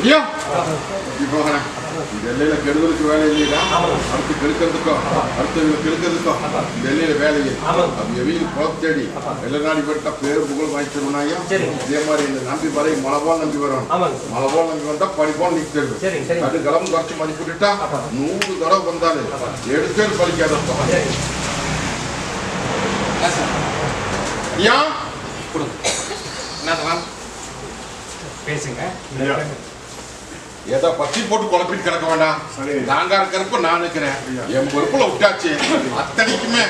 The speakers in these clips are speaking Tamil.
ஐயா இப்போ வரேன் இந்த எல்லையில கெடுதலுக்கு வேலை இல்லையா? அடுத்து கெடுக்கிறதுக்கும் அடுத்தவங்களை கெடுக்கிறதுக்கும் இந்த எல்லையில வேலை இல்லை. அவங்க வீடு குளம் தேடி வெள்ள நாடி போட்டா பேர் புகழ் வாங்கி தருவனாயா இதே மாதிரி இந்த நம்பி வரை மழை போல் நம்பி வரும். ஆமாங்க. மழை போல் நம்பி வந்தா படி போல் நிற்கிறது சரிங்க சரிங்க அது கிளம்பு குறைச்சி மதிப்பிட்டுட்டா நூறு தடவை வந்தாலும் எடுத்தே பலிக்காதப்பா. ஐயா? என்னதான் பேசுங்க. ஏதோ பத்தி போட்டு குழப்பிட்டு கிடக்க வேண்டாம். நாங்க இருக்கிறப்ப நான் இருக்கிறேன் என் பொறுப்புல விட்டாச்சு. அத்தனைக்குமே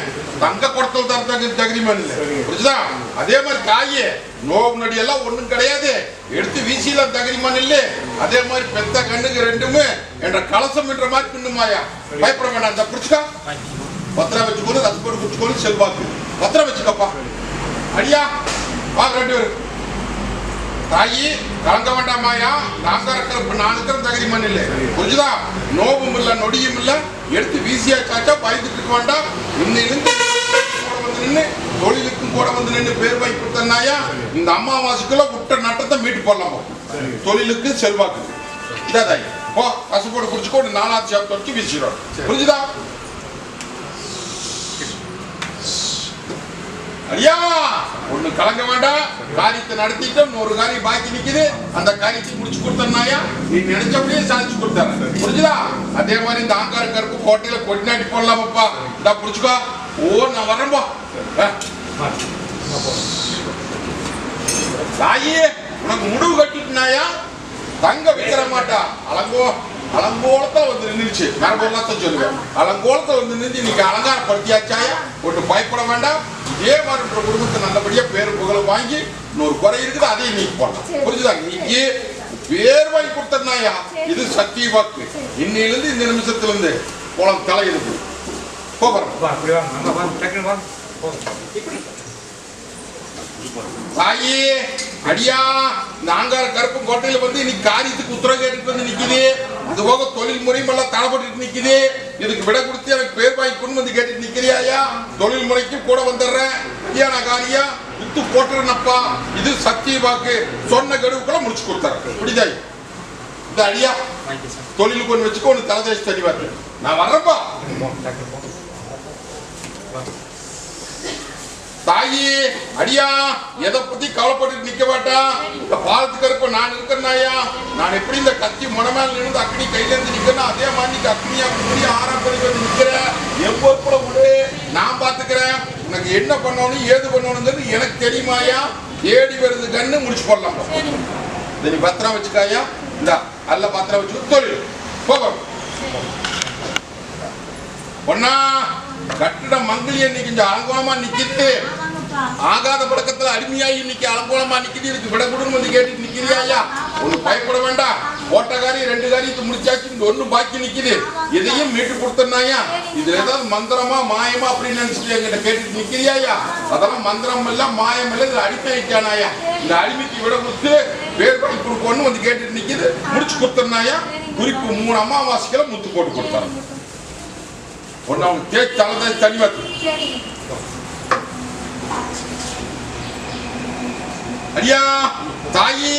தங்க கொடுத்தல் தான் தகுதி தகுதிமான் இல்லை புரிஞ்சுதா? அதே மாதிரி காயே நோவு நடி எல்லாம் ஒண்ணும் கிடையாது. எடுத்து வீசிலாம் தகுதிமான் இல்லை. அதே மாதிரி பெத்த கண்ணுக்கு ரெண்டுமே என்ற கலசம் என்ற மாதிரி பின்னுமாயா. பயப்பட வேண்டாம். இந்த புடிச்சுக்கா. பத்திரம் வச்சுக்கோன்னு ரத்து போட்டு குடிச்சுக்கோன்னு செல்வாக்கு. பத்திரம் வச்சுக்கப்பா. அடியா. வாங்க ரெண்டு பேரும். தாயி கலங்க வேண்டாமாயா நாங்க இருக்கிற நான் இருக்கிற தகுதி மண் இல்லை புரிஞ்சுதா? நோவும் இல்லை நொடியும் இல்லை. எடுத்து வீசியா சாச்சா பயந்துட்டு இருக்க வேண்டாம். இன்னிலிருந்து கூட வந்து நின்று தொழிலுக்கும் கூட வந்து நின்று பேர் வாங்கி கொடுத்தனாயா இந்த அம்மாவாசுக்குள்ள விட்ட நட்டத்தை மீட்டு போடலாம்? தொழிலுக்கு செல்வாக்கு. இதா தாய் போ. பசுப்போடு குடிச்சுக்கோ நாலாவது சேப்பு வச்சு வீசிடும் புரிஞ்சுதா? ஐயா ஒண்ணு கலங்க வேண்டாம். காரியத்தை நடத்திட்டோம் ஒரு காரியம் பாக்கி நிக்குது. அந்த காரியத்தை முடிச்சு கொடுத்தனாயா நீ நினைச்சபடியே சாதிச்சு கொடுத்தாரு புரிஞ்சுதா? அதே மாதிரி இந்த ஆங்கார கருப்பு கோட்டையில கொடிநாட்டி போடலாமப்பா இந்தா புடிச்சுக்கோ. ஓ நான் வரேன்பா தாயே உனக்கு முடிவு கட்டிட்டுனாயா தங்க விக்கிற மாட்டா. அலங்கோ அலங்கோலத்தை வந்து நின்றுச்சு. மரபொருளாத்தான் சொல்லுவேன். அலங்கோலத்தை வந்து நின்று இன்னைக்கு அலங்காரப்படுத்தியாச்சாயா? ஒன்று பயப்பட வேண்டாம். மாதிரி உங்க குடும்பத்தை நல்லபடியா பேர் புகழ் வாங்கி இன்னொரு குறை இருக்குது அதையும் நீக்கி போடலாம். புரிஞ்சுதா? நீக்கி பேர் வாங்கி கொடுத்தனாயா இது சத்திய வாக்கு. இன்னையிலிருந்து இந்த நிமிஷத்துல இருந்து குளம் தலை இருக்கு போகிறோம் தாயி அடியா ஆங்கார கருப்பு கோட்டையில வந்து இன்னைக்கு காரியத்துக்கு உத்தரவு கேட்டுட்டு வந்து நிக்குது. அது போக தொழில் முறையும் எல்லாம் தடைப்பட்டு நிக்குது. இதுக்கு விட கொடுத்து எனக்கு பேர் வாங்கி கொண்டு வந்து கேட்டுட்டு நிக்கிறியாயா? தொழில் முறைக்கு கூட வந்துடுறேன். நான் காரியா வித்து போட்டுறேனப்பா. இது சத்திய வாக்கு. சொன்ன கடுவுக்குள்ள முடிச்சு கொடுத்துறேன். புரியுதாய் இந்த அடியா தொழிலுக்கு ஒன்று வச்சுக்கோ ஒன்று தலைதேசி வாக்கு நான் போங்க தாயி அடியா எதை பத்தி கவலைப்பட்டு நிக்க மாட்டான் இந்த பாலத்துக்கு இருப்ப நான் இருக்கிறனாயா நான் எப்படி இந்த கத்தி முனமேல நின்று அக்னி கையில இருந்து நிக்கிறேன் அதே மாதிரி நீ அக்னியா குடி ஆறாம் படி வந்து நிக்கிற. எவ்வளவு விடு. நான் பாத்துக்கிறேன். உனக்கு என்ன பண்ணணும் ஏது பண்ணணுங்கிறது எனக்கு தெரியுமாயா ஏடி வருது கண்ணு முடிச்சு போடலாம். இதை நீ பத்திரம் வச்சுக்காயா இந்த அல்ல பத்திரம் வச்சு தொழில் போகும் பொண்ணா கட்டிடம் மங்கிலி இன்னைக்கு கொஞ்சம் அலங்கோலமா நிக்கிட்டு ஆகாத பழக்கத்துல அடிமையாகி இன்னைக்கு அலங்கோலமா நிக்குது இதுக்கு விட கொடுன்னு வந்து கேட்டுட்டு நிக்கிறியா ஒண்ணு பயப்பட வேண்டாம். போட்ட காரியம் ரெண்டு காரியத்தை முடிச்சாச்சு இந்த ஒண்ணு பாக்கி நிக்குது. இதையும் மீட்டு கொடுத்தனாயா இதுல ஏதாவது மந்திரமா மாயமா அப்படின்னு நினைச்சிட்டு எங்கிட்ட கேட்டுட்டு நிக்கிறியாயா அதெல்லாம் மந்திரம் இல்ல மாயம் இல்ல இதுல அடிமை ஆயிட்டானாயா இந்த அடிமைக்கு விட கொடுத்து பேர் பண்ணி கொடுக்கணும்னு வந்து கேட்டுட்டு நிக்குது. முடிச்சு கொடுத்தனாயா குறிப்பு மூணு அமாவாசைகளை முத்து போட்டு கொடுத்தாங்க ஒன்னு அவங்க தேய்ச்சி தலை தனி வைத்து அடியா தாயி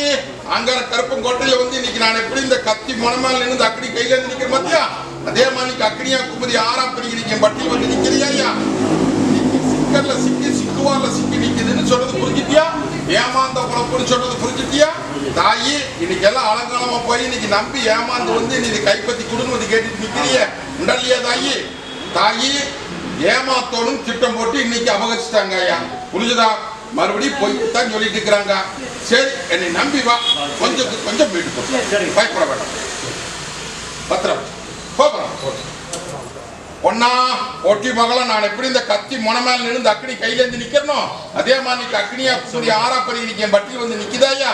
அங்கார கருப்பம் கோட்டையில வந்து இன்னைக்கு நான் எப்படி இந்த கத்தி மனமேல நின்று அக்கடி கையில இருந்து நிக்கிற பாத்தியா? அதே மாதிரி அக்கடியா குமரி ஆறாம் பிரிக்கிறீங்க பட்டியல் வந்து நிக்கிறியா ஐயா சிக்கல்ல சிக்கி சிக்குவார்ல சிக்கி நிக்குதுன்னு சொல்றது புரிஞ்சுட்டியா ஏமாந்த குழப்பம்னு சொல்றது புரிஞ்சுட்டியா தாயி இன்னைக்கு எல்லாம் அலங்காலமா போய் இன்னைக்கு நம்பி ஏமாந்து வந்து இன்னைக்கு கைப்பத்தி கொடுன்னு வந்து கேட்டுட்டு நிக்கிறிய. உண்டல்லையா தாயி? தாயி ஏமாத்தோடும் திட்டம் போட்டு இன்னைக்கு அபகரிச்சிட்டாங்க ஐயா. புரிஞ்சுதா? மறுபடியும் போய் தான் சொல்லிட்டு இருக்கிறாங்க. சரி என்னை நம்பி வா. கொஞ்சம் கொஞ்சம் வீட்டு போ. பயப்பட வேண்டாம். பத்திரம். போகிறோம் ஒன்னா ஒட்டி மகள நான் எப்படி இந்த கத்தி முனமேல நின்று அக்னி கையில இருந்து நிக்கிறனோ? அதே மாதிரி அக்னியா சொல்லி ஆறா பறி இன்னைக்கு என் பட்டியல் வந்து நிக்குதாயா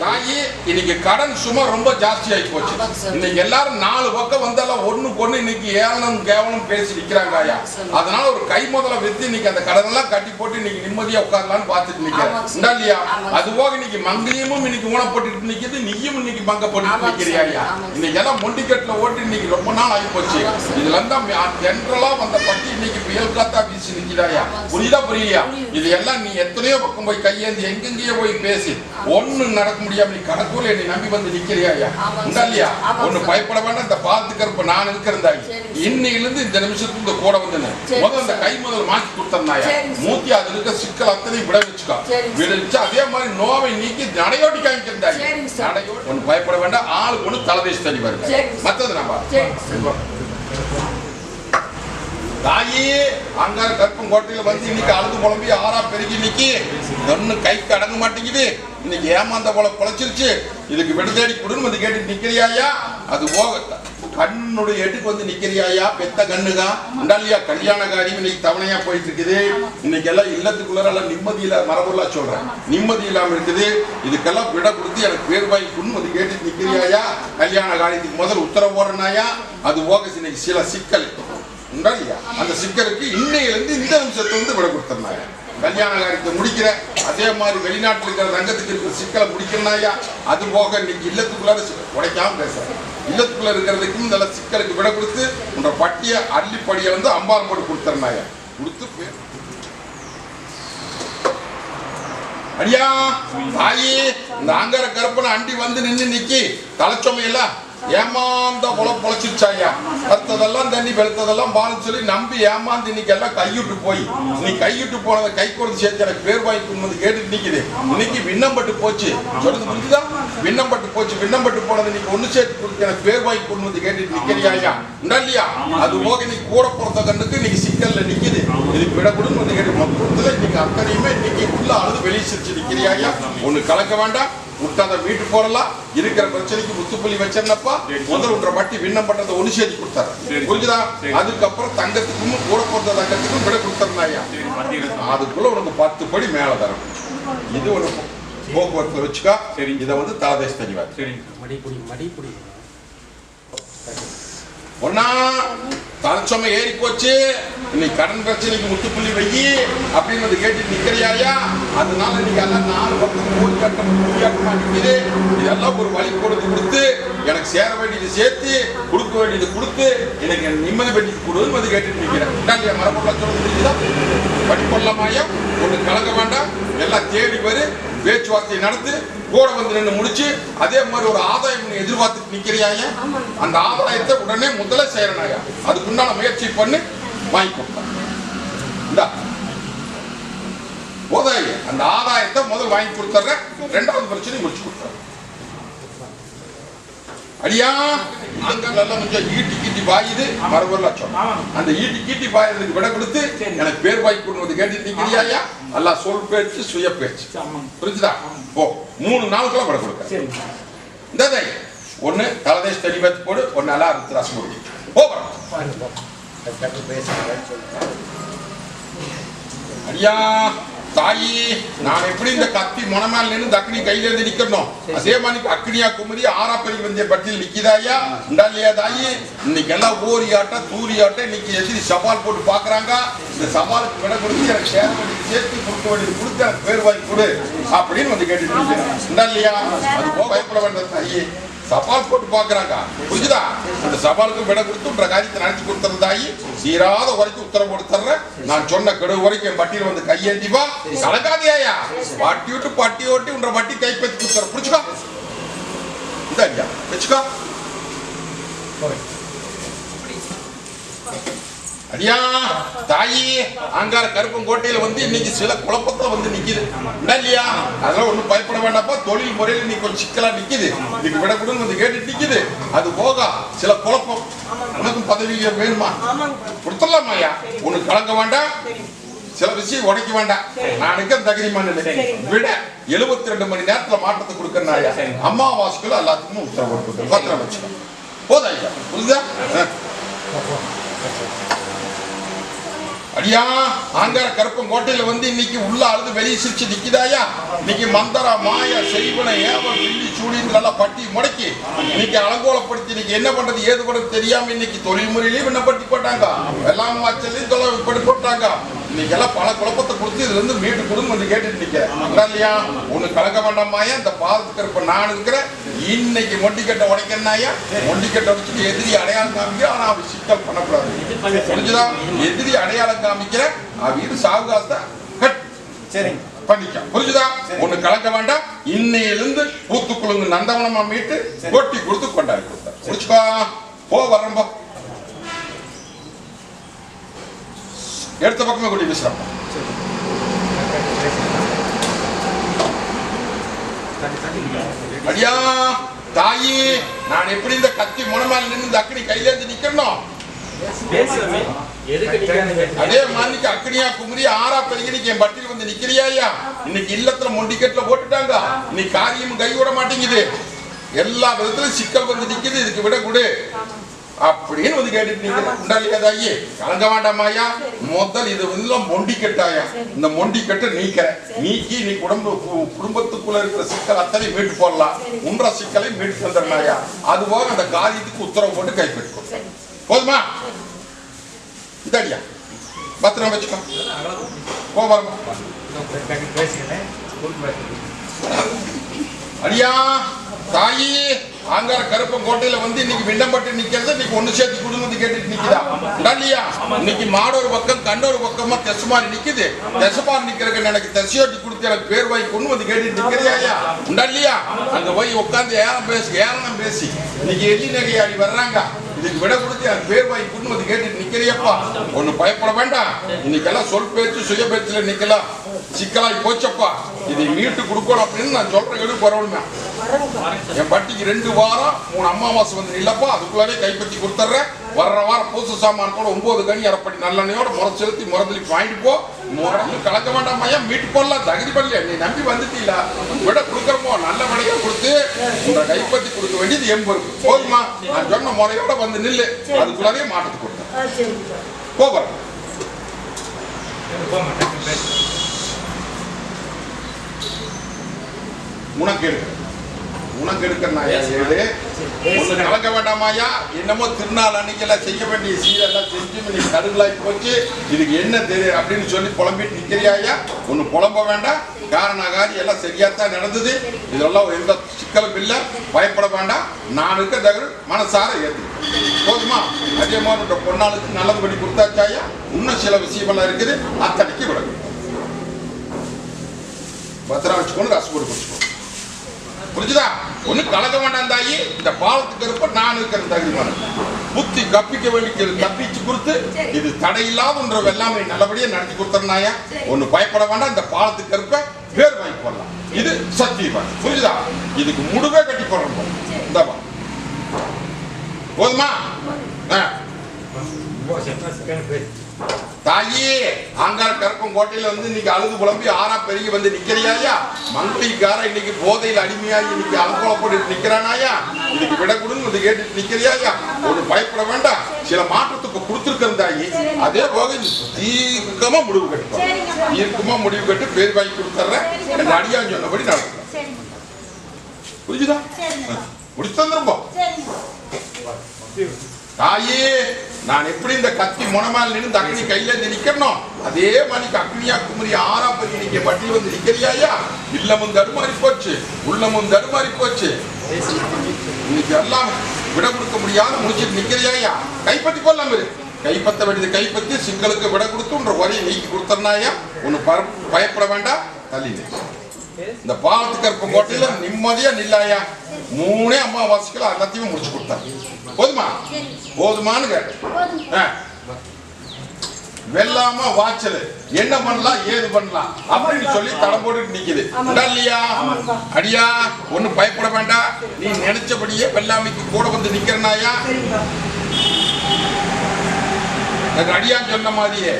தாயி இன்னைக்கு கடன் சும்மா ரொம்ப ஜாஸ்தி ஆகி போச்சு இன்னைக்கு எல்லாரும் நாலு பக்கம் வந்தாலும் ஒண்ணுக்கு ஒண்ணு இன்னைக்கு ஏளனம் கேவலம் பேசி நிக்கிறாங்க ஐயா அதனால ஒரு கை முதல்ல வித்து இன்னைக்கு அந்த கடன் எல்லாம் கட்டி போட்டு இன்னைக்கு நிம்மதியா உட்காரலாம்னு பார்த்துட்டு நிக்கிறேன் இல்லையா. அது போக இன்னைக்கு மங்கையமும் இன்னைக்கு ஊனப்பட்டு நிக்குது நீயும் இன்னைக்கு மங்கப்பட்டு நிக்கிறியா. ஐயா. இன்னைக்கு எல்லாம் மொண்டிக்கட்டுல ஓட்டு இன்னைக்கு ரொம்ப நாள் ஆகி போச்சு. இதுல இருந்தா ஜென்ரலா வந்த பட்டி இன்னைக்கு புயல் காத்தா வீசி நிக்கிறாயா. புரியுதா புரியலையா. இது எல்லாம் நீ எத்தனையோ பக்கம் போய் கையேந்தி எங்கெங்கேயோ போய் பேசி ஒண்ணு நடக்க முடியாம நீ கடற்கூல என்னை நம்பி வந்து நிக்கிறியா ஆமாம் உண்டா. இல்லையா ஒண்ணு. பயப்பட வேண்டாம் இந்த பாலத்து கருப்பு நான் சார். இன்னையிலிருந்து இந்த நிமிஷத்துக்கு இந்த கூட வந்து முதல்ல இந்த. கை முதல் மாற்றி சரிங்க சார். மூத்தி அது இருக்க சிக்கல் அத்தனையும் விட வச்சுக்கோ. விடுச்சு அதே மாதிரி நோவை நீக்கி நடையோட்டி. நடையோட்டி ஒண்ணு பயப்பட வேண்டாம் ஆளுக்கு ஒண்ணு தலைதேசி தண்ணி சார். மத்தது நம்ம. தாயி அங்கார கற்பம் கோட்டையில வந்து இன்னைக்கு அழுது புலம்பி ஆறா பெருகி நிக்கி ஒண்ணு கைக்கு அடங்க மாட்டேங்குது இன்னைக்கு ஏமாந்த போல குலைச்சிருச்சு. இதுக்கு விடுதேடி கொடுன்னு வந்து கேட்டு நிக்கிறியாயா? அது போக கண்ணுடைய எட்டுக்கு வந்து நிக்கிறியாயா? பெத்த கண்ணுகா உண்டாலியா கல்யாணக்காரி இன்னைக்கு தவணையா போயிட்டு இருக்குது இன்னைக்கு எல்லாம் இல்லத்துக்குள்ள எல்லாம் நிம்மதியில மரபுல்லா சொல்றேன். நிம்மதி இல்லாம இருக்குது. இதுக்கெல்லாம் விட கொடுத்து எனக்கு பேர் வாங்கி கொண்டு வந்து கேட்டு நிக்கிறியாயா? கல்யாண காரியத்துக்கு முதல் உத்தரவு போடுறனாயா? அது போக இன்னைக்கு சில சிக்கல். உண்டா அந்த சிக்கலுக்கு இன்னையிலிருந்து இந்த நிமிஷத்தை வந்து விட கொடுத்துருந்தாங்க கல்யாண காரியத்தை முடிக்கிற அதே மாதிரி வெளிநாட்டில் இருக்கிற ரங்கத்துக்கு இருக்கிற சிக்கலை முடிக்கணும்னாயா அது போக இன்னைக்கு இல்லத்துக்குள்ளார உடைக்காம பேசுறேன் இல்லத்துக்குள்ள இருக்கிறதுக்கும் நல்ல சிக்கலுக்கு விட கொடுத்து உன்ற பட்டிய அள்ளிப்படியை வந்து அம்பாரம் போட்டு கொடுத்துருந்தாயா கொடுத்து அடியா தாயி இந்த ஆங்கர கருப்பனை அண்டி வந்து நின்னு நிக்கி தலைச்சொமையெல்லாம் ஏமாந்த பொல பொழைச்சிருச்சாயா கத்ததெல்லாம் தண்ணி வெளுத்ததெல்லாம் பாலும் சொல்லி நம்பி ஏமாந்து இன்னைக்கு எல்லாம் கையிட்டு போய் நீ கையிட்டு போனதை கை கொடுத்து சேர்த்து எனக்கு பேர் வாங்கி கொண்டு கேட்டுட்டு நிக்குது. இன்னைக்கு விண்ணம்பட்டு போச்சு. சொல்றது புரிஞ்சுதா? விண்ணம்பட்டு போச்சு விண்ணம்பட்டு போனது இன்னைக்கு ஒண்ணு சேர்த்து கொடுத்து எனக்கு பேர் வாங்கி கொண்டு வந்து கேட்டுட்டு நிக்கிறியா உண்டா இல்லையா? அது போக இன்னைக்கு கூட பிறந்த கண்ணுக்கு இன்னைக்கு சிக்கல்ல நிக்குது. இது விடக்கூடும் வந்து கேட்டு மொத்தத்துல இன்னைக்கு அத்தனையுமே இன்னைக்கு உள்ள அழுது வெளியே சிரிச்சு நிக்கிறியா ஒண்ணு கலக்க வேண்டாம். விட்டாத வீட்டு போறலாம் இருக்கிற பிரச்சனைக்கு முத்துப்புள்ளி வச்சிருந்தப்பா முதல் ஒன்றரை வட்டி விண்ணம் பண்ணதை ஒண்ணு சேர்த்து கொடுத்தாரு. புரிஞ்சுதா? அதுக்கப்புறம் தங்கத்துக்கும் கூட பிறந்த தங்கத்துக்கும் விட கொடுத்துருந்தாயா அதுக்குள்ள உனக்கு பத்து படி மேல தரும் இது ஒரு போக்குவரத்துல வச்சுக்கா. சரி. இதை வந்து தாதேஷ் தெரிவார் சரிங்க மடிப்புடி மடிப்புடி. ஒன்னா தலைச்சொமை ஏறி போச்சு. இன்னைக்கு கடன் பிரச்சனைக்கு முட்டுப்புள்ளி வையி அப்படின்னு வந்து கேட்டு நிக்கிறியாயா? அதனால நீங்க எல்லாம் நாலு பக்கம் போய் கட்ட முடியாட்டமா நிக்குது. இதெல்லாம் ஒரு வழி கொடுத்து கொடுத்து எனக்கு சேர வேண்டியது சேர்த்து கொடுக்க வேண்டியது கொடுத்து எனக்கு நிம்மதி பண்ணி கொடுன்னு வந்து கேட்டு நிக்கிறேன். இல்லையா மரபுள்ள சொல்ல முடியுதா படிப்பொல்லாமாயா ஒண்ணு கலக்க வேண்டாம். எல்லாம் தேடி வரு பேச்சுவார்த்தை நடத்து கூட வந்து நின்று முடிச்சு அதே மாதிரி ஒரு ஆதாயம் எதிர்பார்த்துட்டு நிக்கிறியாயா அந்த ஆதாயத்தை உடனே முதல்ல செய்யறனாயா அதுக்குண்டான முயற்சி பண்ணி வாங்கி கொடுத்தான் இந்தா. போதாயி அந்த ஆதாயத்தை முதல் வாங்கி கொடுத்துட்றேன் ரெண்டாவது பிரச்சனை முடிச்சு கொடுத்துறேன் அடியா ஆண்கள் எல்லாம் கொஞ்சம் ஈட்டி கீட்டி பாயுது மரபு லட்சம் அந்த ஈட்டி கீட்டி பாயறதுக்கு விட கொடுத்து எனக்கு பேர் வாங்கி கொடுவது கேட்டு நிக்கிறியாயா எல்லாம் சொல் பேச்சு சுய பேச்சு. புரிஞ்சுதா? ஓ மூணு நாளுக்குள்ள விட கொடுக்க. இந்த ஒன்று ஒன்னு தலதேஷ் தனி போடு ஒன்று நல்லா ருத்ராஸ் போடு. ஐயா தாயி நான் எப்படி இந்த கத்தி முனமேல நின்று இந்த கையில இருந்து நிக்கணும்? அதே மாதிரி அக்னியா குமரி ஆறாப்பரி வந்திய பட்டியல் நிக்கிதாயா உண்டா இல்லையா தாயி? இன்னைக்கு எல்லாம் ஓரியாட்ட தூரியாட்ட இன்னைக்கு எதிரி சவால் போட்டு பாக்குறாங்க. இந்த சவாலுக்கு விட கொடுத்து எனக்கு சேர வேண்டியது சேர்த்து கொடுக்க வேண்டியது கொடுத்து எனக்கு பேர் வாங்கி கொடு அப்படின்னு வந்து கேட்டுட்டு இருக்கேன். உண்டா இல்லையா? அது போக பயப்பட வேண்டாம் தாயி. சவால் போட்டு பாக்குறாங்க புரிஞ்சுதா? அந்த சவாலுக்கு விட கொடுத்து உன்ற காரியத்தை நினைச்சு கொடுத்துறதாயி சீராத வரைக்கும் உத்தரவு கொடுத்துறேன் நான் சொன்ன கெடு வரைக்கும் என் வட்டியில் வந்து கையேந்திப்பா வா. கலக்காதியாயா வட்டி விட்டு பட்டி ஓட்டி உன்ற பட்டி கைப்பற்றி கொடுத்துற புரிச்சுக்கா இந்த ஐயா வச்சுக்கோ. அடியா தாயி அங்கார கருப்பங்கோட்டையில வந்து இன்னைக்கு சில குழப்பத்துல வந்து நிக்குது. இல்லையா? அதெல்லாம் ஒண்ணும் பயப்பட வேண்டாப்பா தொழில் முறையில நீ கொஞ்சம் சிக்கலா நிக்குது. இதுக்கு விடக்கூடாதுன்னு வந்து கேட்டு நிக்குது. அது போக சில குழப்பம். உனக்கும் பதவி வேணுமா? கொடுத்துடலாமாயா உனக்கு கலங்க வேண்டாம். சில விஷயம் உடைக்க வேண்டாம். நான் இருக்க தகுதிமான விட 72 ரெண்டு மணி நேரத்துல மாற்றத்தை கொடுக்கறனாயா அம்மாவாசைக்குள்ள எல்லாத்துக்கும் உத்தரவு கொடுத்து பத்திரம் வச்சுக்கோ. போதா ஐயா. புரியுதா? ஆ. அடியா ஆங்கார கருப்பன் கோட்டையில வந்து இன்னைக்கு உள்ள அழுது வெளியே சிரிச்சு நிக்கிதாயா? இன்னைக்கு மந்தரா மாயா செய்வன ஏவல் வில்லி நல்லா பட்டி முடக்கி இன்னைக்கு அலங்கோலப்படுத்தி இன்னைக்கு என்ன பண்றது ஏது பண்றது தெரியாம இன்னைக்கு தொழில் முறையிலையும் விண்ணப்படுத்தி போட்டாங்க. எல்லாம் வாச்சலையும் தொலை போட்டாங்க. இன்னைக்கு எல்லாம் பல குழப்பத்தை கொடுத்து இதுல இருந்து மீட்டு கொடுங்க வந்து கேட்டுட்டு நிக்கிறேன் இல்லையா? ஒண்ணு கலக்க வேண்டாமாயா இந்த பாதத்துக்கு இருப்ப நான் இருக்கிறேன். இன்னைக்கு மொண்டிக்கட்டை உடைக்கணாயா மொண்டிக்கட்டை உடைச்சிட்டு எதிரி அடையாளம் காமிக்க ஆனா அவர் சிக்கல் பண்ணக்கூடாது. புரிஞ்சுதா? எதிரி அடையாளம் காமிக்கிற அவன் இது சாகுகாசத்தை கட். சரிங்க. பண்ணிக்க. புரிஞ்சுதா? ஒண்ணு கலக்க வேண்டாம். இன்னையிலிருந்து பூத்துக்குழுங்கு நந்தவனமா மீட்டு கொட்டி கொடுத்து கொண்டாடி கொடுத்தார். புரிச்சுக்கோ போ வர்றம்போ எடுத்த பக்கமே கொட்டி தள்ளி அடியா தாயி நான் எப்படி இந்த கத்தி முனமால் நின்று இந்த அக்கடி கையில இருந்து நிக்கணும் அதே மாதிரிக்கு அக்கனியா குமரி ஆறா பெருகினிக்கு என் பட்டியல் வந்து நிக்கிறியாயா இன்னைக்கு இல்லத்துல மொண்டிக்கட்டுல போட்டுட்டாங்க. இன்னைக்கு காரியம் கை விட மாட்டேங்குது. எல்லா விதத்திலும் சிக்கல் வந்து நிக்குது. இதுக்கு விட கொடு அப்படின்னு வந்து கேட்டுட்டு நீங்க உண்டாலியா தாயி? கலங்க வேண்டாமாயா முதல் இது வந்து மொண்டிக்கட்டாயா இந்த மொண்டிக்கட்டை நீக்கிற நீக்கி நீ குடும்ப கு- குடும்பத்துக்குள்ள இருக்கிற சிக்கல் அத்தனை மீட்டு போடலாம். உன்ற சிக்கலை மீட்டு தந்துடனாயா அது போக அந்த காரியத்துக்கு உத்தரவு போட்டு கைப்பற்றும் போதுமா? இதாடியா? பத்திரம் வச்சுக்கோ. போ அடியா தாயி ஆங்கார கருப்பம் கோட்டையில வந்து இன்னைக்கு விண்ணம்பட்டு நிக்கிறது இன்னைக்கு ஒண்ணு சேர்த்து குடும்பத்து கேட்டுட்டு நிக்குதா? இல்லையா இன்னைக்கு மாடொரு பக்கம் கண்டொரு பக்கமா தெசுமாரி நிக்குது. தெசுமாரி நிக்கிறதுக்கு எனக்கு தெசையோட்டி கொடுத்து எனக்கு பேர் வாங்கி கொண்டு வந்து கேட்டுட்டு நிக்கிறியா உண்டா இல்லையா அங்க போய் உட்காந்து ஏலம் பேசி ஏளனம் பேசி. இன்னைக்கு எள்ளி நகையாடி வர்றாங்க. இதுக்கு விட கொடுத்து அது பேர் வாங்கி கொண்டு வந்து கேட்டு நிக்கிறியப்பா ஒண்ணு பயப்பட வேண்டாம். இன்னைக்கு எல்லாம் சொல் பேச்சு சுய பேச்சுல நிக்கலாம். சிக்கலாய் போச்சப்பா. இதை மீட்டு கொடுக்கணும் அப்படின்னு நான் சொல்றேன். எடுப்பு என் பட்டிக்கு ரெண்டு வாரம் மூணு அமாவாசை வந்து இல்லப்பா அதுக்குள்ளாரே கைப்பற்றி கொடுத்துட்றேன். வர்ற வாரம் பூசு சாமான் கூட ஒன்பது கனி அரைப்படி நல்லெண்ணையோட முறை செலுத்தி முறதலி வாங்கிட்டு போ. முறை கலக்க வேண்டாம் ஐயா மீட்டு போடலாம். தகுதி பண்ணல நீ நம்பி வந்துட்டீல. விட கொடுக்குறப்போ நல்ல விடையா கொடுத்து உங்களை கைப்பற்றி கொடுக்க வேண்டியது என் பொறுப்பு. போதுமா? நான் சொன்ன முறையோட வந்து நில்லு. அதுக்குள்ளாரே மாட்டத்து கொடுத்தேன். போகிறேன் உனக்கு எடுக்கிறேன் உனக்கு எடுக்கிறேன் ஐயா ஏழு. ஒண்ணு கலக்க வேண்டாமாயா என்னமோ திருநாள் அன்னைக்கெல்லாம் செய்ய வேண்டிய சீரெல்லாம் செஞ்சு நீ கருங்களாய் போச்சு. இதுக்கு என்ன தெரியும் அப்படின்னு சொல்லி புலம்பிட்டு நிக்கிறியாயா ஒண்ணு புலம்ப வேண்டாம் காரணகாரி எல்லாம் சரியாத்தான் நடந்தது. இதெல்லாம் எந்த சிக்கலும் இல்லை. பயப்பட வேண்டாம். நான் இருக்க தகவல் மனசார ஏற்று போதுமா? அதே மாதிரி பொண்ணாளுக்கு நல்லது பண்ணி கொடுத்தாச்சாயா இன்னும் சில விஷயமெல்லாம் இருக்குது. அத்தனைக்கு விடணும் பத்திரம் வச்சுக்கணும் ரசம் போட்டு புரிஞ்சுதா? ஒண்ணு கலக்க வேண்டாம் தாயி. இந்த பாலத்துக்கு இருப்ப நான் இருக்கிற தகுதிமான புத்தி கப்பிக்க வேண்டிய கப்பிச்சு கொடுத்து இது தடையில்லாத ஒன்ற வெள்ளாமை நல்லபடியா நடத்தி கொடுத்தனாயா ஒண்ணு பயப்பட வேண்டாம் இந்த பாலத்துக்கு இருப்ப பேர் வாங்கி போடலாம். இது சத்தியமா புரிஞ்சுதா? இதுக்கு முடிவே கட்டி போடுறோம் இந்தாப்பா போதுமா? ஆ. தாயே ஆங்கார கருப்பம் கோட்டையில வந்து இன்னைக்கு அழுது புலம்பி ஆறா பெருகி வந்து நிக்கிறியாயா மங்கிலிக்கார இன்னைக்கு போதையில் அடிமையாகி இன்னைக்கு அலங்கோலப்பட்டு நிக்கிறானாயா இதுக்கு விட கொடுங்க வந்து கேட்டுட்டு நிக்கிறியாயா ஒரு பயப்பட வேண்டாம். சில மாற்றத்துக்கு கொடுத்துருக்கேன் தாயி. அதே போக தீர்க்கமா முடிவு கட்டுப்போம் தீர்க்கமா முடிவு கட்டு பேர் வாங்கி கொடுத்துட்றேன். என் அடியான் சொன்னபடி நடக்கும். புரிஞ்சுதா? முடிச்சு தந்துருப்போம் தாயே நான் எப்படி இந்த கத்தி முனமால் நின்று அக்னி கையில இருந்து நிக்கணும் அதே மாதிரி அக்னியா குமரி ஆறாம் பதி நீங்க பட்டி வந்து நிக்கிறியாயா இல்லமும் தடுமாறி போச்சு உள்ளமும் தடுமாறி போச்சு. இன்னைக்கு எல்லாம் விட கொடுக்க முடியாத முடிச்சிட்டு நிக்கிறியாயா கைப்பற்றி கொள்ளாம இரு. கைப்பற்ற வேண்டியது கைப்பற்றி சிங்களுக்கு விட கொடுத்துன்ற ஒரே நீக்கி கொடுத்தனாயா ஒன்னு பயப்பட வேண்டாம் தள்ளி இந்த பாலத்துக்கு இருக்கும் கோட்டையில நிம்மதியா நில்லாயா மூணே அம்மாவாசைக்குள்ள எல்லாத்தையும் முடிச்சு கொடுத்தாங்க போதுமா? போதுமான்னு கேட்டேன். வெல்லாம வாச்சல். என்ன பண்ணலாம்? ஏது பண்ணலாம்? அப்படின்னு சொல்லி தடம் போட்டுட்டு நிக்குது. இல்லையா? அடியா ஒண்ணும் பயப்பட வேண்டாம். நீ நினைச்சபடியே வெள்ளாமைக்கு கூட வந்து நிக்கிறனாயா? அடியான் சொன்ன மாதிரியே.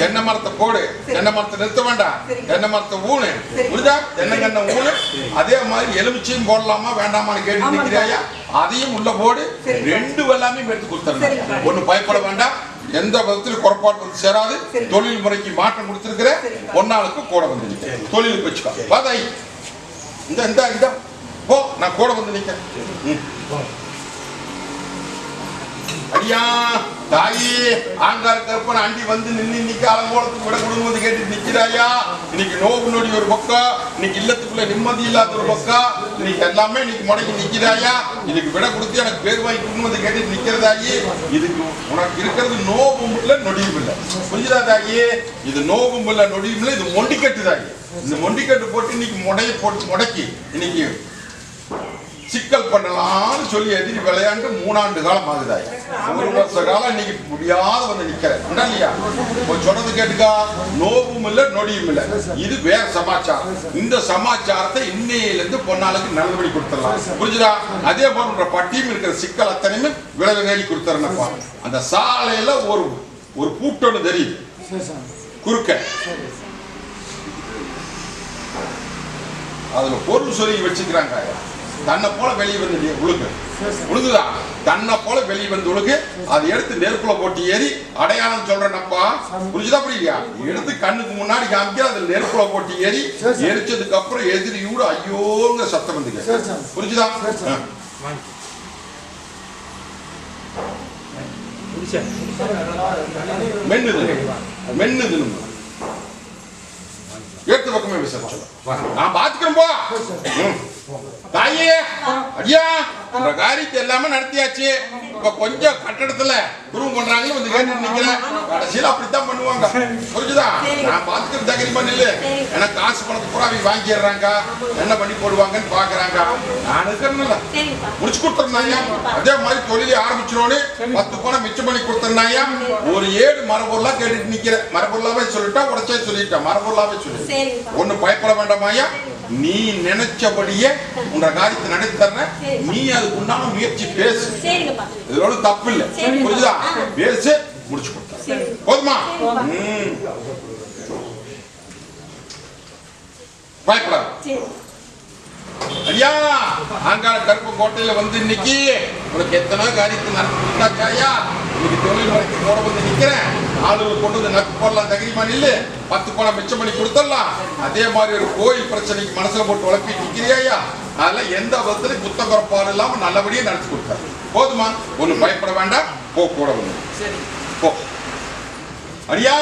தென்னை மரத்தை போடு. தென்னை மரத்தை நிறுத்த வேண்டாம். தென்னை மரத்தை ஊனு. புரியுதா? தென்னங்கண்ணை ஊனு. அதே மாதிரி எலுமிச்சையும் போடலாமா? வேண்டாமான்னு கேட்டு நிற்கிறாயா? அதையும் உள்ள போடு. ரெண்டு வெள்ளாமே எடுத்து கொடுத்துருந்தேன் ஒண்ணு பயப்பட வேண்டாம். எந்த விதத்திலும் குறைபாடு வந்து சேராது. தொழில் முறைக்கு மாற்றம் கொடுத்திருக்கிற பொன்னாளுக்கு கூட வந்து தொழிலுக்கு வச்சுக்கோ. வாதாய். இந்த இந்த போ. நான் கூட வந்து நிற்கிறேன். ஐயா தாயி ஆண்டாள் கற்பனை அண்டி வந்து நின்று இன்னைக்கு அலங்கோலத்துக்கு விட கொடுங்க கேட்டு நிக்கிறாயா இன்னைக்கு நோவு நொடி ஒரு பக்கம் இன்னைக்கு இல்லத்துக்குள்ள நிம்மதி இல்லாத ஒரு பக்கம் இன்னைக்கு எல்லாமே இன்னைக்கு முடக்கி நிக்கிறாயா இதுக்கு விட கொடுத்து எனக்கு பேர் வாங்கி கொடுங்க கேட்டு நிக்கிறதாயி இதுக்கு உனக்கு இருக்கிறது நோவும் இல்ல நொடியும் இல்ல புரியுதா தாயி? இது நோவும் இல்ல நொடியும் இல்ல இது மொண்டிக்கட்டு தாயி. இந்த மொண்டிக்கட்டு போட்டு இன்னைக்கு முடைய போட்டு முடக்கி இன்னைக்கு சிக்கல் பண்ணலாம்னு சொல்லி எதிரி விளையாண்டு மூணாண்டு காலம் ஆகுதாய். ஒரு வருஷ காலம் இன்னைக்கு முடியாத வந்து நிக்கிறேன் இல்லையா கொஞ்சம் சொன்னது கேட்டுக்கா? நோவும் இல்ல நொடியும் இல்ல. இது வேற சமாச்சாரம். இந்த சமாச்சாரத்தை இன்னையில இருந்து பொன்னாளுக்கு நல்லபடி கொடுத்துடலாம். புரிஞ்சுதா? அதே போன்ற பட்டியும் இருக்கிற சிக்கல் அத்தனையுமே விளைவு வேலி கொடுத்துறேன்ப்பா. அந்த சாலையில ஒரு ஒரு பூட்டொன்னு தெரியுது. குறுக்க. அதுல பொருள் சொல்லி வச்சுக்கிறாங்க. தன்னை போல வெளியே வந்து உழுகு. உழுகுதா? தன்னை போல வெளியே வந்து உழுகு. அதை எடுத்து நெருப்புல போட்டு ஏறி அடையாளம் சொல்றேனப்பா. புரிஞ்சுதா புரியலையா? எடுத்து கண்ணுக்கு முன்னாடி காமிக்க அதுல நெருப்புல போட்டு ஏறி எரிச்சதுக்கு அப்புறம் எதிரியோட ஐயோங்க சத்தம் வந்துங்க. புரிஞ்சுதா? மென்னுது. மென்னுது எடுத்து பக்கமே விசாரிச்சு. நான் பாத்துக்கிறேன் போ. தாயே அடியா இந்த காரியத்தை எல்லாமே நடத்தியாச்சு. இப்ப கொஞ்சம் கட்டடத்துல குருவம் பண்றாங்க வந்து கேட்டு நிக்கிறேன். கடைசியில அப்படித்தான் பண்ணுவாங்க. புரிஞ்சுதா? நான் பாத்துக்கிற தகரி நில்லு. எனக்கு காசு பணத்தை பூரா அவங்க வாங்கிடுறாங்க. என்ன பண்ணி போடுவாங்கன்னு பாக்குறாங்க. நான் இருக்கிறேன்ல. முடிச்சு கொடுத்துருந்தாயா அதே மாதிரி தொழிலை ஆரம்பிச்சிரோன்னு பத்து பணம் மிச்சம் பண்ணி கொடுத்துருந்தாயா ஒரு ஏழு மரபொருளா கேட்டுட்டு நிக்கிறேன். மரபொருளாவே சொல்லிட்டா உடச்சே சொல்லிட்டேன். மரபொருளாவே சொல்லி. ஒண்ணு பயப்பட வேண்டாமாயா நீ நினைச்சபடியே உன்ற காரியத்தை நடத்தி தர்றேன் நீ அதுக்கு உண்டான முயற்சி பேசு. ஒண்ணும் தப்பு இல்ல. புரியுதா பேசு முடிச்சு கொடுத்தேன் சரி. போதுமா. பயப்படாத ஐயா ஆங்கால கருப்பு கோட்டையில வந்து இன்னைக்கு உனக்கு எத்தனை காரியத்தை நடத்தி கொடுத்தாச்சாயா இன்னைக்கு தொழில் வரைக்கும் போட வந்து நிக்கிறேன். ஆளுகள் கொண்டு வந்து நக்கு போடலாம் தகுதிமா இல்ல பத்து பணம் மிச்சம் பண்ணி கொடுத்துடலாம். அதே மாதிரி ஒரு கோயில் பிரச்சனைக்கு மனசுல போட்டு உழப்பி நிக்கிறியா அதெல்லாம் எந்த விதத்திலும் குத்தம் குறப்பாடு இல்லாம நல்லபடியா நடத்தி கொடுத்தாரு. போதுமா? ஒண்ணும் பயப்பட வேண்டாம். போ கூட வந்து. போ. அடியா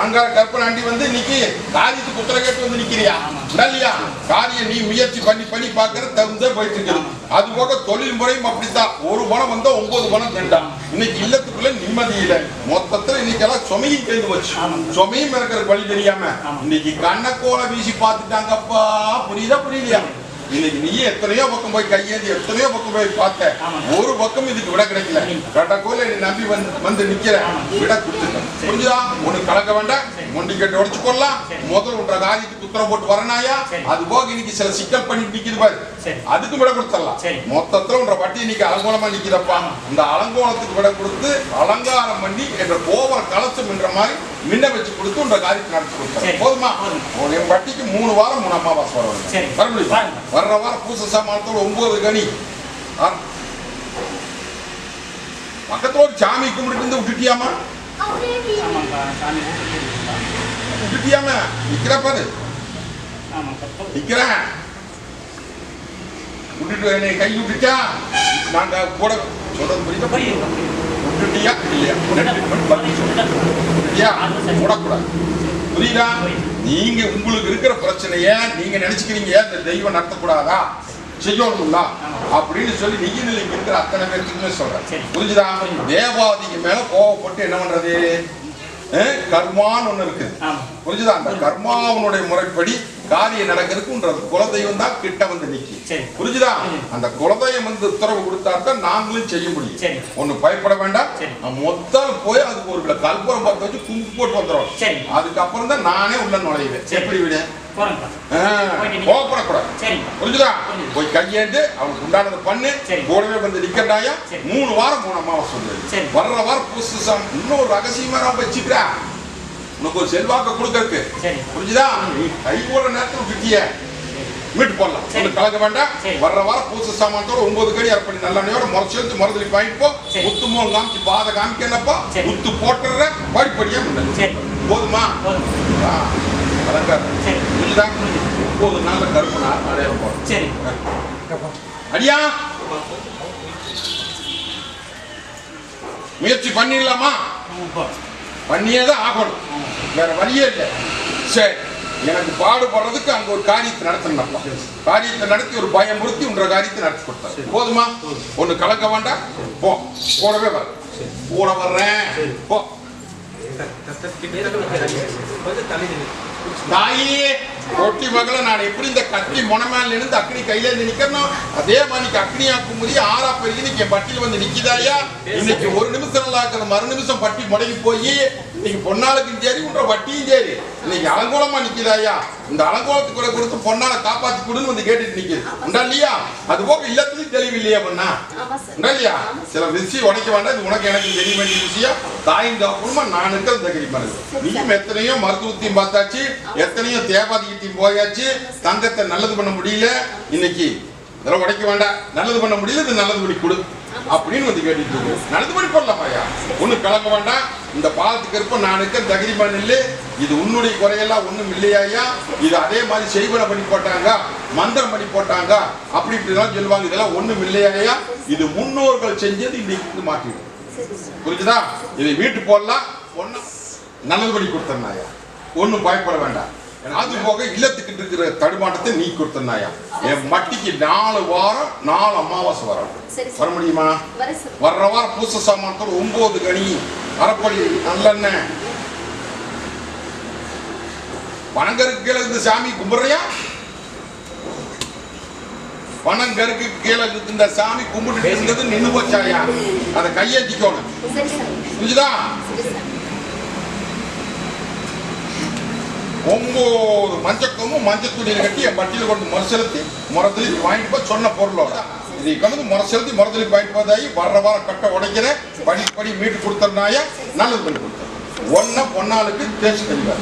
ஆங்கார கற்பனை ஆண்டி வந்து இன்னைக்கு காரியத்துக்கு உத்தர கேட்டு வந்து நிக்கிறியா? இல்லையா காரியம் நீ முயற்சி பண்ணி பண்ணி பாக்குற தகுந்த போயிட்டு இருக்குது அது போக தொழில் முறையும் அப்படித்தான். ஒரு பணம் வந்தா ஒன்பது பணம் தண்டா இன்னைக்கு இல்லத்துக்குள்ள நிம்மதி இல்லை. மொத்தத்துல இன்னைக்கு எல்லாம் சுமையும் சேர்ந்து போச்சு. சுமையும் இருக்கிற வழி தெரியாம இன்னைக்கு கண்ணக்கோல வீசி பார்த்துட்டாங்கப்பா. புரியுதா புரியலையா? இன்னைக்கு நீ எத்தனையோ பக்கம் போய் கையேந்தி எத்தனையோ பக்கம் போய் பார்த்த ஒரு பக்கம் இதுக்கு விட கிடைக்கல. கட்டக்கோல நீ நம்பி வந்து வந்து நிக்கிற விட கொடுத்துட்டேன். புரிஞ்சுதா? உனக்கு கலக்க வேண்டாம். மொண்டி கட்டி உடச்சு கொள்ளலாம். முதல் உன்ற காரியத்துக்கு உத்தரவு போட்டு வரனாயா? அது போக இன்னைக்கு சில சிக்கல் பண்ணி நிக்குது பாரு. சரி. அதுக்கும் விட கொடுத்துடலாம். மொத்தத்துல உன்ற பட்டி இன்னைக்கு அலங்கோலமா நிக்கிறப்பா இந்த அலங்கோலத்துக்கு விட கொடுத்து அலங்காரம் பண்ணி என்ற கோவர கலசம் என்ற மாதிரி மின்ன வச்சு கொடுத்து உன்ற காரியத்தை நடத்தி கொடுத்தேன் சரி. போதுமா? என் பட்டிக்கு மூணு வாரம் மூணு அமாவாசை வர சரி. வர முடியும். வர்ற வாரம் பூச சாமானத்தோட ஒன்பது கனி. ஒரு சாமி கும்பிட்டு இருந்து விட்டுட்டியாமா விட்டுட்டியாம நிக்கிற பாரு. ஆமாப்பா நிக்கிறேன் விட்டுட்டு என்னை கை விட்டுட்டா? நாங்க கூட சொல்றது புரியுதா? விட்டுட்டியா இல்லையா. விட்டுட்டியா விடக்கூடாது புரியுதா? நீங்க உங்களுக்கு இருக்கிற பிரச்சனைய நீங்க நினைச்சுக்கிறீங்க. இந்த தெய்வம் நடத்தக்கூடாதா? செய்யணும்ல. அப்படின்னு சொல்லி நிலைக்கு இருக்கிற அத்தனை பேருக்குமே சொல்றேன். புரிஞ்சுதா? தேவாதிக்கு மேல கோவப்பட்டு என்ன பண்றது? கர்மான்னு ஒண்ணு இருக்குது ஆமா. புரிஞ்சுதா? அந்த கர்மாவனுடைய முறைப்படி காரியம் நடக்கிறதுக்கு உன்ற குலதெய்வம் தான் கிட்ட வந்து நிக்கி. புரிஞ்சுதா. அந்த குலதெய்வம் வந்து உத்தரவு கொடுத்தா தான் நாங்களும் செய்ய முடியும் சரி. ஒண்ணு பயப்பட வேண்டாம் மொத்தம் போய் அதுக்கு ஒரு கிலோ கற்பூரம் பார்த்து வச்சு கும்பு போட்டு வந்துடும். அதுக்கப்புறம் தான் நானே உள்ள நுழைவேன். எப்படி விடு புரிஞ்சுதா. போய் கையேந்து அவனுக்கு உண்டானதை பண்ணு. கூடவே வந்து நிக்கண்டாயா. மூணு வாரம் மூணு அம்மாவை சொல்லு சரி. வர்ற வாரம் புதுசு இன்னொரு ரகசியமா நான் வச்சுக்கிறா உனக்கு ஒரு செல்வாக்க கொடுக்கறதுக்கு. சரி. புரிஞ்சுதா? கை போடுற நேரத்தில் விட்டிய மீட்டு போடலாம். ஒண்ணு கலக்க வேண்டாம். வர்ற வாரம் புதுசு சாமானத்தோட ஒன்பது கடி அர்ப்பணி நல்லெண்ணையோட முறைச்சு எடுத்து மருந்துலி வாங்கிட்டு போ. சரி. முத்து மூலம் காமிச்சு பாதை காமிக்கணப்பா சரி. முத்து போட்டுற படிப்படியா போதுமா? புரிஞ்சுதா? முப்பது நாள்ல கருப்பு நான் அடையாளம் சரி. அடியா? முயற்சி பண்ணிடலாமா? பண்ணியே தான் ஆகணும் வேற வழியே இல்லை சரி எனக்கு பாடுபடுறதுக்கு அங்க ஒரு காரியத்தை நடத்தணும்ப்பா காரியத்தை நடத்தி ஒரு பயமுறுத்தி உன்ற காரியத்தை நடத்தி கொடுத்தாரு போதுமா ஒண்ணு கலக்க வேண்டாம் போ கூடவே வர கூட வர்றேன் போ. தாயே கொட்டி மகள நான் எப்படி இந்த கத்தி முனமேல இருந்து அக்னி கையில இருந்து நிக்கணும் அதே மாதிரி இன்னைக்கு அக்னியா குமுதி ஆறா பெருகி இன்னைக்கு என் பட்டியில் வந்து நிக்கிதாயா இன்னைக்கு ஒரு நிமிஷம் நல்லா இருக்கிற மறு நிமிஷம் பட்டி முடங்கி போய் இன்னைக்கு பொன்னாளுக்கும் சரி உன்ற வட்டியும் சரி இன்னைக்கு அலங்கோலமா நிக்கிதாயா இந்த அலங்கோலத்துக்கு கூட கொடுத்து பொன்னால காப்பாத்தி கொடுன்னு வந்து கேட்டுட்டு நிக்குது. உண்டா இல்லையா? அது போக இல்லத்துலயும் தெளிவு இல்லையா பொண்ணா உண்டா இல்லையா? சில விஷயம் உடைக்க வேண்டாம் இது உனக்கு எனக்கு தெரிய வேண்டிய விஷயம் தாயின் தகப்பனுமா நான் இருக்கிறது தெரியுமா நீயும் எத்தனையோ மருத்துவத்தையும் பார்த்தாச்சு எத்தனையோ தேவாதிகத்தையும் போயாச்சு. தங்கத்தை நல்லது பண்ண முடியல. இன்னைக்கு இதெல்லாம் உடைக்க வேண்டாம். நல்லது பண்ண முடியல இது நல்லது பண்ணி கொடு அப்படின்னு வந்து கேட்டுட்டு இருக்கு நல்லது பண்ணி போடலாமாயா ஒன்றும் கலக்க வேண்டாம். இந்த பாலத்துக்கு இருப்ப நான் இருக்க தகுதிமா நில்லு இது உன்னுடைய குறையெல்லாம் ஒன்றும் இல்லையாயா இது அதே மாதிரி செய்வன பண்ணி போட்டாங்க மந்திரம் பண்ணி போட்டாங்க அப்படி இப்படிலாம் சொல்லுவாங்க. இதெல்லாம் ஒன்றும் இல்லையாயா இது முன்னோர்கள் செஞ்சது இன்னைக்கு மாற்றிடும். புரிஞ்சுதா? இதை வீட்டு போடலாம். ஒன்றும் நல்லது பண்ணி கொடுத்தனாயா ஒண்ணும் பயப்பட வேண்டாம். அது போக இல்லத்துக்கிட்டு இருக்கிற தடுமாட்டத்தை நீ கொடுத்தனாயா? என் மட்டிக்கு நாலு வாரம் நாலு அமாவாசை சார். வர முடியுமா? வர்ற வாரம் பூச சாமானத்தோட ஒன்பது கனி. அரைப்படி நல்லெண்ணெய். பனங்கருக்கு கீழே இருந்து சாமி கும்பிடுறியா? பனங்கருக்கு கீழே இந்த சாமி கும்பிட்டு நின்று போச்சாயா? அதை சார் புரிஞ்சுதா? சரி மஞ்சக்கமும் மஞ்சள் துணியில் கட்டி என் பட்டியில் கொண்டு முறை செலுத்தி முறத்தலி வாங்கிட்டு போய் சொன்ன பொருளோட. இது கலந்து முறை செலுத்தி முறத்தலி வாங்கிட்டு போதாயி வர்ற வாரம் கட்ட உடைக்கிறேன். படி படி மீட்டு கொடுத்தனாயா நல்லது பண்ணி கொடுத்தேன் ஒன்னா பொன்னாளுக்கு தேசி தெளிவாக